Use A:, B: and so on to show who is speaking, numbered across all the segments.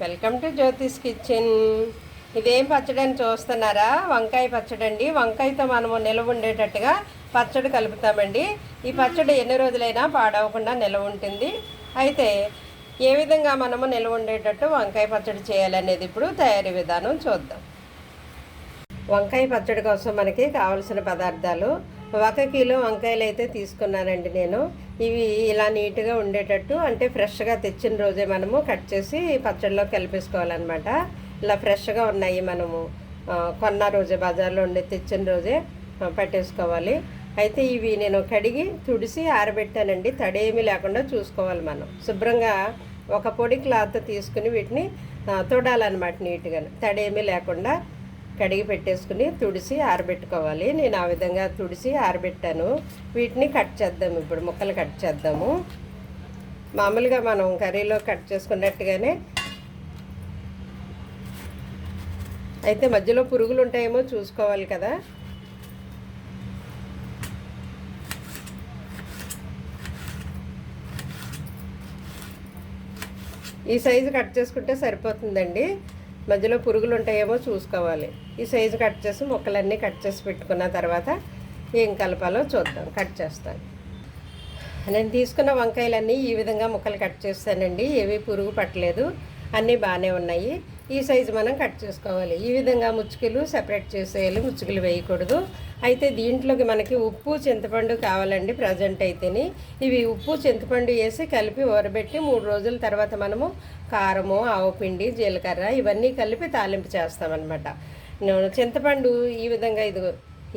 A: Welcome to Jyothish kitchen. ఇదేం పచ్చడి అని చూస్తున్నారా? వంకాయ పచ్చడి అండి వంకాయతో మనము నిలవ ఉండేటట్టుగా పచ్చడి కలుపుతామండి. ఈ పచ్చడి ఎన్ని రోజులైనా పాడవకుండా నిలవ ఉంటుంది. అయితే ఏ విధంగా మనము నిలవ ఉండేటట్టు వంకాయ పచ్చడి చేయాలనేది ఇప్పుడు తయారీ విధానం చూద్దాం. వంకాయ పచ్చడి కోసం మనకి కావలసిన పదార్థాలు ఒక కిలో వంకాయలు అయితే తీసుకున్నానండి నేను. ఇవి ఇలా నీట్గా ఉండేటట్టు అంటే ఫ్రెష్గా తెచ్చిన రోజే మనము కట్ చేసి పచ్చడిలో కలిపేసుకోవాలన్నమాట. ఇలా ఫ్రెష్గా ఉన్నాయి మనము. కొన్న రోజే బజార్లో ఉండే తెచ్చిన రోజే పట్టేసుకోవాలి. అయితే ఇవి నేను కడిగి తుడిసి ఆరబెట్టానండి. తడేమీ లేకుండా చూసుకోవాలి మనం. శుభ్రంగా ఒక పొడి క్లాత్ తీసుకుని వీటిని తొడాలన్నమాట తుడాలన్నమాట నీట్గా తడేమీ లేకుండా కడిగి పెట్టేసుకుని తుడిసి ఆరబెట్టుకోవాలి. నేను ఆ విధంగా తుడిసి ఆరబెట్టాను. వీటిని కట్ చేద్దాం ఇప్పుడు ముక్కలు కట్ చేద్దాము. మామూలుగా మనం కర్రీలో కట్ చేసుకున్నట్టుగానే అయితే మధ్యలో పురుగులు ఉంటాయేమో చూసుకోవాలి కదా. ఈ సైజు కట్ చేసుకుంటే సరిపోతుందండి. మధ్యలో పురుగులు ఉంటాయేమో చూసుకోవాలి. ఈ సైజు కట్ చేసి ముక్కలన్నీ కట్ చేసి పెట్టుకున్న తర్వాత ఏం కలపాలో చూద్దాం. కట్ చేస్తాను. నేను తీసుకున్న వంకాయలన్నీ ఈ విధంగా ముక్కలు కట్ చేస్తానండి. ఏవి పురుగు పట్టలేదు. అన్నీ బాగానే ఉన్నాయి. ఈ సైజు మనం కట్ చేసుకోవాలి. ఈ విధంగా ముచ్చుకలు సెపరేట్ చేసేయాలి. ముచ్చుకలు వేయకూడదు. అయితే దీంట్లోకి మనకి ఉప్పు చింతపండు కావాలండి ప్రజెంట్ అయితేని. ఇవి ఉప్పు చింతపండు వేసి కలిపి ఊరబెట్టి మూడు రోజుల తర్వాత మనము కారము ఆవుపిండి జీలకర్ర ఇవన్నీ కలిపి తాలింపు చేస్తామన్నమాట. చింతపండు ఈ విధంగా ఇది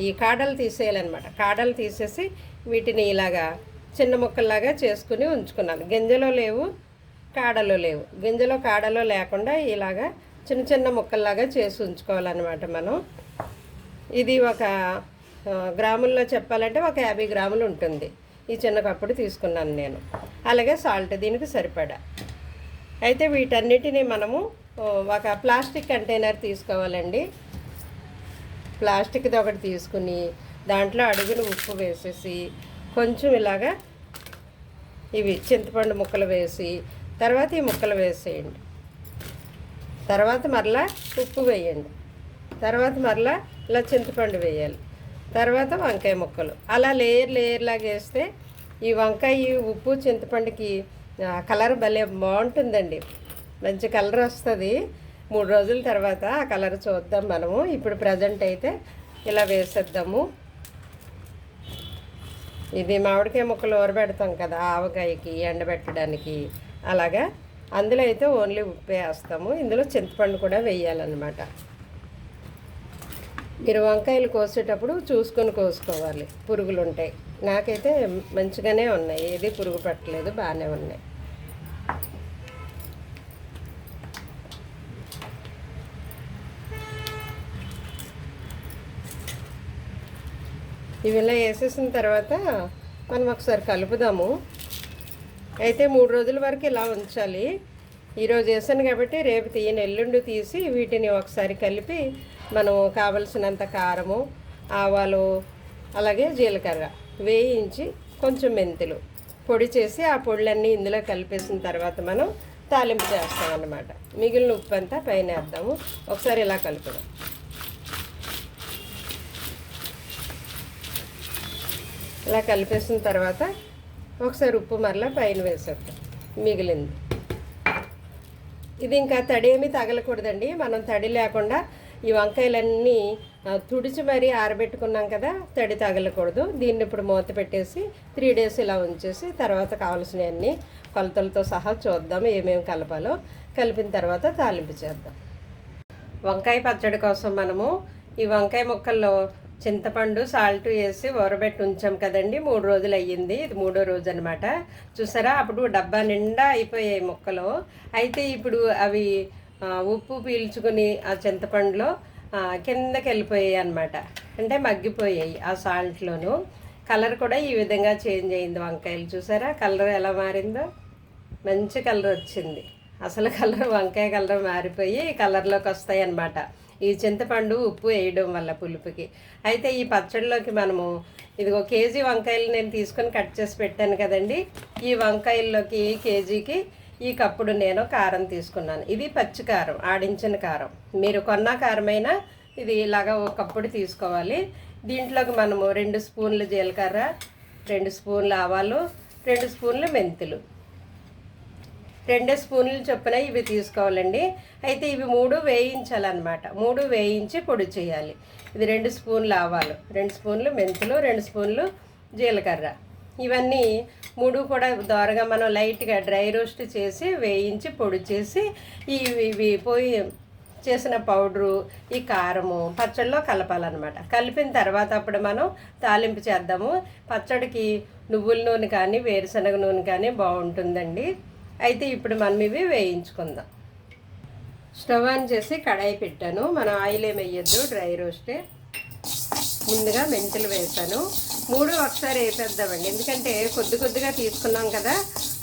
A: ఈ కాడలు తీసేయాలన్నమాట. కాడలు తీసేసి వీటిని ఇలాగా చిన్న ముక్కల్లాగా చేసుకుని ఉంచుకున్నాను. గింజలో లేవు. కాడలో లేవు. గింజలో కాడలో లేకుండా ఇలాగా చిన్న చిన్న ముక్కల్లాగా చేసి ఉంచుకోవాలన్నమాట మనం. ఇది ఒక గ్రాముల్లో చెప్పాలంటే ఒక యాభై గ్రాములు ఉంటుంది. ఈ చిన్న కప్పుడు తీసుకున్నాను నేను. అలాగే సాల్ట్ దీనికి సరిపడా. అయితే వీటన్నిటిని మనము ఒక ప్లాస్టిక్ కంటైనర్ తీసుకోవాలండి. ప్లాస్టిక్ది ఒకటి తీసుకుని దాంట్లో అడుగున ఉప్పు వేసేసి కొంచెం ఇలాగా ఇవి చింతపండు ముక్కలు వేసి తర్వాత ఈ ముక్కలు వేసేయండి. తర్వాత మరలా ఉప్పు వేయండి. తర్వాత మరలా ఇలా చింతపండు వేయాలి. తర్వాత వంకాయ ముక్కలు. అలా లేయర్ లేయర్ లాగా వేస్తే ఈ వంకాయ ఉప్పు చింతపండుకి కలర్ భలే బాగుంటుందండి. మంచి కలర్ వస్తుంది. మూడు రోజుల తర్వాత ఆ కలర్ చూద్దాం మనము. ఇప్పుడు ప్రజెంట్ అయితే ఇలా వేసేద్దాము. ఇది మామిడికాయ ముక్కలు ఊరబెడతాం కదా ఆవకాయకి ఎండబెట్టడానికి. అలాగా అందులో అయితే ఓన్లీ ఉప్పు వేస్తాము. ఇందులో చింతపండు కూడా వేయాలన్నమాట. మీరు వంకాయలు కోసేటప్పుడు చూసుకొని కోసుకోవాలి. పురుగులు ఉంటాయి నాకైతే మంచిగానే ఉన్నాయి. ఏది పురుగు పట్టలేదు బాగానే ఉన్నాయి. ఇవి ఇలా వేసేసిన తర్వాత మనం ఒకసారి కలుపుదాము. అయితే మూడు రోజుల వరకు ఇలా ఉంచాలి. ఈరోజు వేసాను కాబట్టి రేపు తీయని ఎల్లుండి తీసి వీటిని ఒకసారి కలిపి మనం కావలసినంత కారము ఆవాలు అలాగే జీలకర్ర వేయించి కొంచెం మెంతులు పొడి చేసి ఆ పొడులన్నీ ఇందులో కలిపేసిన తర్వాత మనం తాలింపు చేస్తాం అన్నమాట. మిగిలిన ఉప్పు అంతా పైన వేద్దాము. ఒకసారి ఇలా కలుపుదాం. ఇలా కలిపేసిన తర్వాత ఒకసారి ఉప్పు మరలా పైన వేసేద్దాం. మిగిలింది. ఇది ఇంకా తడి ఏమీ తగలకూడదండి. మనం తడి లేకుండా ఈ వంకాయలన్నీ తుడిచి మరీ ఆరబెట్టుకున్నాం కదా తడి తగలకూడదు. దీన్ని ఇప్పుడు మూత పెట్టేసి త్రీ డేస్ ఇలా ఉంచేసి తర్వాత కావాల్సినవన్నీ కొలతలతో సహా చూద్దాం ఏమేమి కలపాలో. కలిపిన తర్వాత తాలింపు చేద్దాం. వంకాయ పచ్చడి కోసం మనము ఈ వంకాయ ముక్కల్లో చింతపండు సాల్ట్ వేసి ఊరబెట్టి ఉంచాం కదండి. మూడు రోజులు అయ్యింది. ఇది మూడో రోజు అనమాట చూసారా? అప్పుడు డబ్బా నిండా అయిపోయాయి ముక్కలు. అయితే ఇప్పుడు అవి ఉప్పు పీల్చుకుని ఆ చింతపండులో కిందకి వెళ్ళిపోయాయి అనమాట అంటే మగ్గిపోయాయి ఆ సాల్ట్లోను. కలర్ కూడా ఈ విధంగా చేంజ్ అయింది వంకాయలు. చూసారా? కలర్ ఎలా మారిందో? మంచి కలర్ వచ్చింది. అసలు కలర్ వంకాయ కలర్ మారిపోయి కలర్లోకి వస్తాయి అన్నమాట. ఈ చింతపండు ఉప్పు వేయడం వల్ల పులుపుకి. అయితే ఈ పచ్చడిలోకి మనము ఇదిగో కేజీ వంకాయలు నేను తీసుకొని కట్ చేసి పెట్టాను కదండి. ఈ వంకాయల్లోకి కేజీకి ఈ కప్పుడు నేను కారం తీసుకున్నాను. ఇది పచ్చి కారం ఆడించిన కారం. మీరు కొన్న కారమైనా ఇది ఇలాగ ఒక కప్పుడు తీసుకోవాలి. దీంట్లోకి మనము రెండు స్పూన్లు జీలకర్ర రెండు స్పూన్లు ఆవాలు రెండు స్పూన్లు మెంతులు. రెండు స్పూన్లు చొప్పున ఇవి తీసుకోవాలండి. అయితే ఇవి మూడు వేయించాలన్నమాట. మూడు వేయించి పొడి చేయాలి. ఇది రెండు స్పూన్లు ఆవాలు రెండు స్పూన్లు మెంతులు రెండు స్పూన్లు జీలకర్ర. ఇవన్నీ మూడు కూడా దోరగా మనం లైట్గా డ్రై రోస్ట్ చేసి వేయించి పొడి చేసి ఇవి ఇవి పోయి చేసిన పౌడరు ఈ కారము పచ్చడిలో కలపాలన్నమాట. కలిపిన తర్వాత అప్పుడు మనం తాలింపు చేద్దాము. పచ్చడికి నువ్వుల నూనె కానీ వేరుశనగ నూనె కానీ బాగుంటుందండి. అయితే ఇప్పుడు మనం ఇవి వేయించుకుందాం. స్టవ్ ఆన్ చేసి కడాయి పెట్టాను. మనం ఆయిల్ ఏమి వేయద్దు డ్రై రోస్టే. ముందుగా మెంతులు వేసాను. మూడు ఒకసారి వేసేద్దామండి. ఎందుకంటే కొద్ది కొద్దిగా తీసుకున్నాం కదా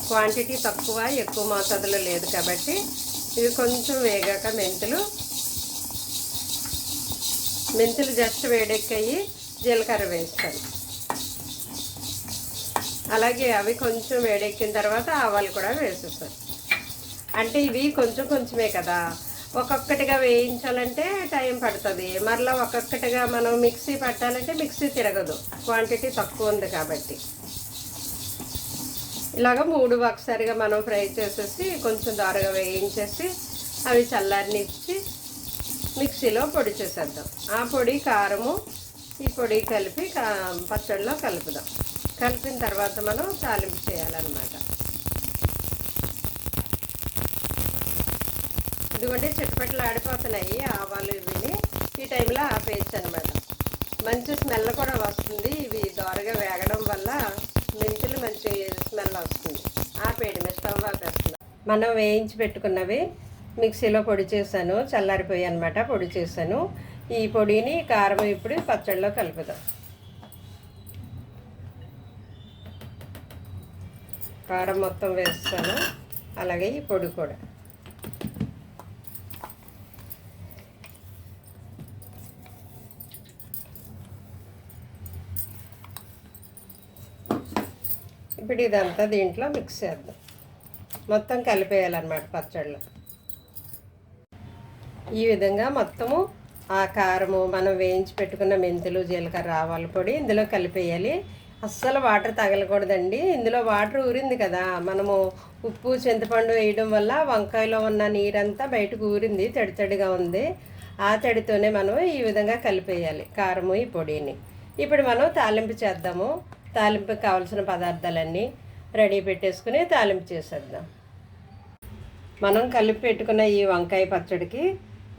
A: క్వాంటిటీ తక్కువ ఎక్కువ మోతాదులో లేదు కాబట్టి ఇవి కొంచెం వేగాక మెంతులు. మెంతులు జస్ట్ వేడెక్కాయి జీలకర్ర వేస్తాను. అలాగే అవి కొంచెం వేడెక్కిన తర్వాత ఆవాలు కూడా వేసేస్తాను అంటే ఇవి కొంచెం కొంచెమే కదా. ఒక్కొక్కటిగా వేయించాలంటే టైం పడుతుంది. మరలా ఒక్కొక్కటిగా మనం మిక్సీ పట్టాలంటే మిక్సీ తిరగదు. క్వాంటిటీ తక్కువ ఉంది కాబట్టి. ఇలాగ మూడు ఒకసారిగా మనం ఫ్రై చేసేసి కొంచెం దారుగా వేయించేసి అవి చల్లారనిచ్చి మిక్సీలో పొడి చేసేద్దాం. ఆ పొడి కారము ఈ పొడి కలిపి కా పచ్చడిలో కలుపుదాం. కలిపిన తర్వాత మనం తాలింపు చేయాలన్నమాట. ఇదిగోండి చిట్టుపట్లు ఆడిపోతున్నాయి. ఆవాలు ఇవి ఈ టైంలో ఆపేయచ్చు అనమాట మంచి స్మెల్ కూడా వస్తుంది. ఇవి దోరగా వేగడం వల్ల మెంతులు మంచి స్మెల్ వస్తుంది. ఆపేయడమే స్టవ్ ఆపేస్తుంది మనం వేయించి పెట్టుకున్నవి మిక్సీలో పొడి చేశాను. చల్లారిపోయి అనమాట పొడి చేశాను. ఈ పొడిని కారం ఇప్పుడు పచ్చడిలో కలుపుదాం. కారం మొత్తం వేస్తాను. అలాగే ఈ పొడి కూడా. ఇప్పుడు ఇదంతా దీంట్లో మిక్స్ చేద్దాం. మొత్తం కలిపేయాలన్నమాట పచ్చళ్ళు. ఈ విధంగా మొత్తము ఆ కారము మనం వేయించి పెట్టుకున్న మెంతులు జీలకర్ర ఆవాల పొడి ఇందులో కలిపేయాలి. అస్సలు వాటర్ తగలకూడదండి. ఇందులో వాటర్ ఊరింది కదా. మనము ఉప్పు చింతపండు వేయడం వల్ల వంకాయలో ఉన్న నీరంతా బయటకు ఊరింది తడి తడిగా ఉంది. ఆ తడితోనే మనం ఈ విధంగా కలిపేయాలి కారము ఈ పొడిని. ఇప్పుడు మనం తాలింపు చేద్దాము. తాలింపుకి కావాల్సిన పదార్థాలన్నీ రెడీ పెట్టేసుకుని తాలింపు చేసేద్దాం. మనం కలిపి పెట్టుకున్న ఈ వంకాయ పచ్చడికి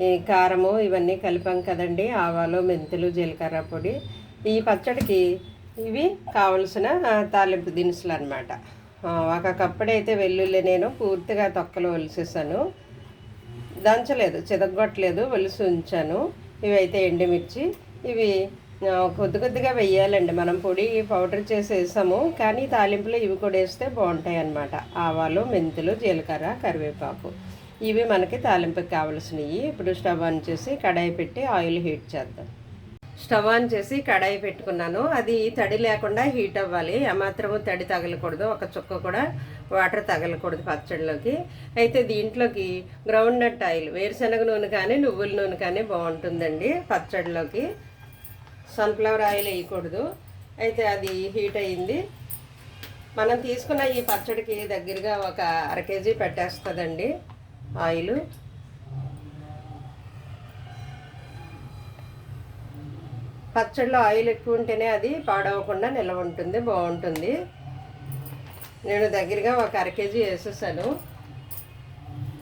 A: ఈ కారము ఇవన్నీ కలిపాం కదండి. ఆవాలు మెంతులు జీలకర్ర పొడి. ఈ పచ్చడికి ఇవి కావలసిన తాలింపు దినుసులు అనమాట ఒక కప్పుడైతే వెల్లుల్లి నేను పూర్తిగా తొక్కలు ఒలిసేసాను. దంచలేదు చిదగొట్టలేదు ఒలిసి ఉంచాను. ఇవైతే ఎండుమిర్చి. ఇవి కొద్ది కొద్దిగా వెయ్యాలండి. మనం పొడి పౌడర్ చేసి వేసాము కానీ తాలింపులో ఇవి కూడా వేస్తే బాగుంటాయి అన్నమాట. ఆవాలు మెంతులు జీలకర్ర కరివేపాకు. ఇవి మనకి తాలింపుకి కావలసినవి. ఇప్పుడు స్టవ్ ఆన్ చేసి కడాయి పెట్టి ఆయిల్ హీట్ చేద్దాం. స్టవ్ ఆన్ చేసి కడాయి పెట్టుకున్నాను. అది తడి లేకుండా హీట్ అవ్వాలి. ఏమాత్రము తడి తగలకూడదు. ఒక చుక్క కూడా వాటర్ తగలకూడదు పచ్చడిలోకి. అయితే దీంట్లోకి గ్రౌండ్ నట్ ఆయిల్ వేరుశనగ నూనె కానీ నువ్వుల నూనె కానీ బాగుంటుందండి పచ్చడిలోకి. సన్ఫ్లవర్ ఆయిల్ వేయకూడదు. అయితే అది హీట్ అయ్యింది. మనం తీసుకున్న ఈ పచ్చడికి దగ్గరగా ఒక అర కేజీ పెట్టేస్తుందండి ఆయిల్. పచ్చడిలో ఆయిల్ ఎక్కువ ఉంటేనే అది పాడవకుండా నిల్వ ఉంటుంది బాగుంటుంది. నేను దగ్గరగా ఒక అర కేజీ వేసేసాను.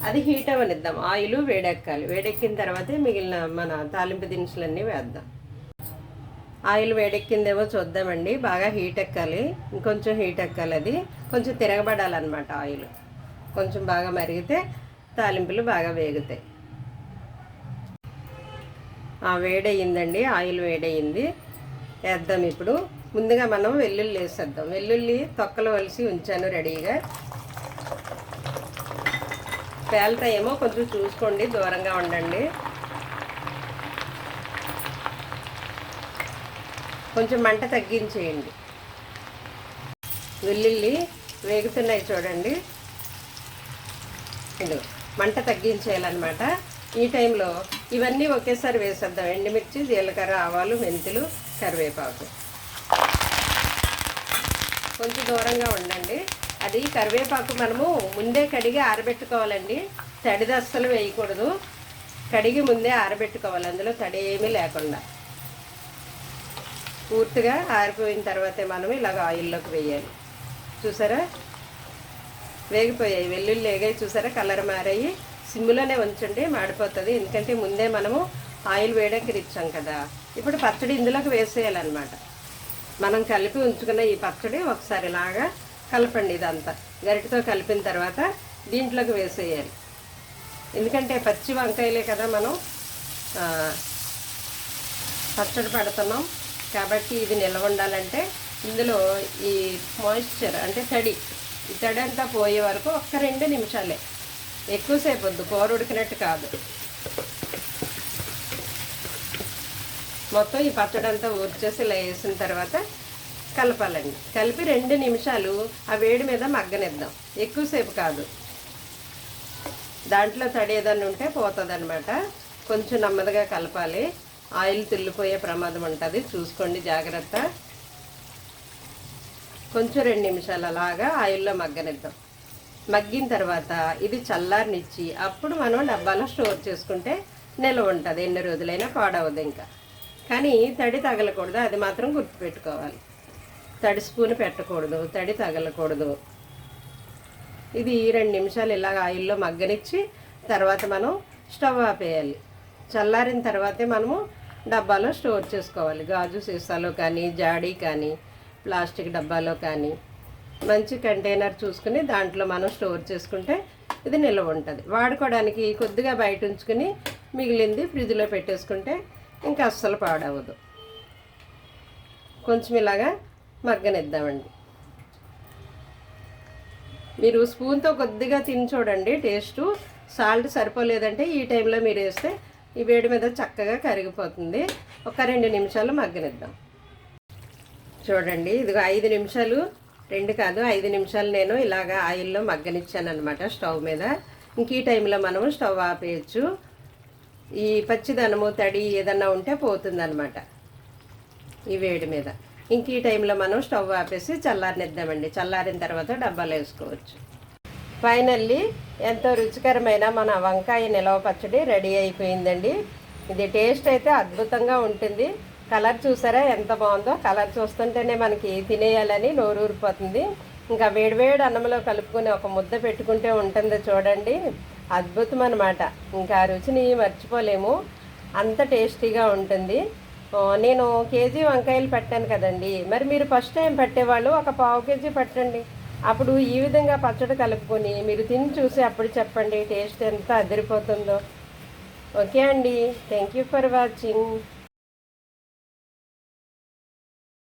A: అది హీట్ అవనిద్దాం ఆయిల్ వేడెక్కాలి. వేడెక్కిన తర్వాతే మిగిలిన మన తాలింపు దినుసులన్నీ వేద్దాం. ఆయిల్ వేడెక్కిందేమో చూద్దామండి. బాగా హీట్ ఎక్కాలి. ఇంకొంచెం హీట్ ఎక్కాలి అది. కొంచెం తిరగబడాలన్నమాట ఆయిల్. కొంచెం బాగా మరిగితే తాలింపులు బాగా వేగుతాయి. వేడయిందండి ఆయిల్ వేడయింది వేద్దాం ఇప్పుడు. ముందుగా మనం వెల్లుల్లి వేసేద్దాం. వెల్లుల్లి తొక్కలు వలిసి ఉంచాను రెడీగా. పేలుతాయేమో కొంచెం చూసుకోండి దూరంగా ఉండండి. కొంచెం మంట తగ్గించేయండి. వెల్లుల్లి వేగుతున్నాయి చూడండి. ఇది మంట తగ్గించేయాలన్నమాట. ఈ టైంలో ఇవన్నీ ఒకేసారి వేసేద్దాం. ఎండుమిర్చి జీలకర్ర ఆవాలు మెంతులు కరివేపాకు. కొంచెం దూరంగా ఉండండి. అది కరివేపాకు మనము ముందే కడిగి ఆరబెట్టుకోవాలండి. తడిది అస్సలు వేయకూడదు. కడిగి ముందే ఆరబెట్టుకోవాలి. అందులో తడి ఏమీ లేకుండా. పూర్తిగా ఆరిపోయిన తర్వాతే మనం ఇలాగ ఆయిల్లోకి వేయాలి. చూసారా? వేగిపోయాయి. వెల్లుల్లి వేగాయి. చూసారా? కలర్ మారాయి. సిమ్లోనే ఉంచండి మాడిపోతుంది. ఎందుకంటే ముందే మనము ఆయిల్ వేయడానికి ఇచ్చాం కదా. ఇప్పుడు పచ్చడి ఇందులోకి వేసేయాలన్నమాట. మనం కలిపి ఉంచుకున్న ఈ పచ్చడి ఒకసారి ఇలాగా కలపండి ఇదంతా. గరిటతో కలిపిన తర్వాత దీంట్లోకి వేసేయాలి. ఎందుకంటే పచ్చి వంకాయలే కదా మనం పచ్చడి పెడుతున్నాం. కాబట్టి ఇది నిల్వ ఉండాలంటే ఇందులో ఈ మాయిశ్చర్ అంటే తడి ఈ తడి అంతా పోయే వరకు ఒక్క రెండు నిమిషాలే ఎక్కువసేపు వద్దు కూర ఉడికినట్టు కాదు. మొత్తం ఈ పచ్చడి అంతా ఊర్చేసి ఇలా వేసిన తర్వాత కలపాలండి. కలిపి రెండు నిమిషాలు ఆ వేడి మీద మగ్గనిద్దాం. ఎక్కువసేపు కాదు. దాంట్లో తడి ఏదన్నా ఉంటే పోతుందన్నమాట. కొంచెం నెమ్మదిగా కలపాలి. ఆయిల్ తిల్లిపోయే ప్రమాదం ఉంటుంది. చూసుకోండి జాగ్రత్త. కొంచెం రెండు నిమిషాలు అలాగా ఆయిల్లో మగ్గనిద్దాం. మగ్గిన తర్వాత ఇది చల్లారినిచ్చి అప్పుడు మనం డబ్బాలో స్టోర్ చేసుకుంటే నిల్వ ఉంటుంది. ఎన్ని రోజులైనా పాడవదు ఇంకా. కానీ తడి తగలకూడదు. అది మాత్రం గుర్తుపెట్టుకోవాలి. తడి స్పూన్ పెట్టకూడదు. తడి తగలకూడదు. ఇది రెండు నిమిషాలు ఇలాగ ఆయిల్లో మగ్గనిచ్చి తర్వాత మనం స్టవ్ ఆపేయాలి. చల్లారిన తర్వాతే మనము డబ్బాలో స్టోర్ చేసుకోవాలి. గాజు సీసాలో కానీ జాడీ కానీ ప్లాస్టిక్ డబ్బాలో కానీ. మంచి కంటైనర్ చూసుకుని దాంట్లో మనం స్టోర్ చేసుకుంటే ఇది నిల్వ ఉంటుంది. వాడుకోవడానికి కొద్దిగా బయట ఉంచుకుని మిగిలింది ఫ్రిడ్జ్లో పెట్టేసుకుంటే ఇంకా అస్సలు పాడవదు. కొంచెం ఇలాగా మగ్గనిద్దామండి. మీరు స్పూన్తో కొద్దిగా తిని చూడండి టేస్టు. సాల్ట్ సరిపోలేదంటే ఈ టైంలో మీరు వేస్తే ఈ వేడి మీద చక్కగా కరిగిపోతుంది. ఒక రెండు నిమిషాలు మగ్గనిద్దాం. చూడండి ఇదిగో ఐదు నిమిషాలు రెండు కాదు ఐదు నిమిషాలు నేను ఇలాగ ఆయిల్లో మగ్గనిచ్చాను అనమాట స్టవ్ మీద. ఇంక ఈ టైంలో మనం స్టవ్ ఆపేయచ్చు. ఈ పచ్చిదనము తడి ఏదన్నా ఉంటే పోతుందనమాట ఈ వేడి మీద. ఇంక ఈ టైంలో మనం స్టవ్ ఆపేసి చల్లారనిద్దామండి. చల్లారిన తర్వాత డబ్బాలు వేసుకోవచ్చు. ఫైనల్లీ ఎంతో రుచికరమైన మన వంకాయ నిలవ పచ్చడి రెడీ అయిపోయిందండి. ఇది టేస్ట్ అయితే అద్భుతంగా ఉంటుంది. కలర్ చూసారా? ఎంత బాగుందో? కలర్ చూస్తుంటేనే మనకి తినేయాలని నోరు ఊరిపోతుంది. ఇంకా వేడివేడి అన్నంలో కలుపుకొని ఒక ముద్ద పెట్టుకుంటే ఉంటుంది చూడండి. అద్భుతం అనమాట ఇంకా ఆ రుచిని మర్చిపోలేము. అంత టేస్టీగా ఉంటుంది. నేను కేజీ వంకాయలు పెట్టాను కదండి. మరి మీరు ఫస్ట్ టైం పెట్టేవాళ్ళు ఒక పావు కేజీ పెట్టండి. అప్పుడు ఈ విధంగా పచ్చడి కలుపుకొని మీరు తిని చూసి అప్పుడు చెప్పండి టేస్ట్ ఎంత అదిరిపోతుందో. ఓకే అండి. Thank you for watching.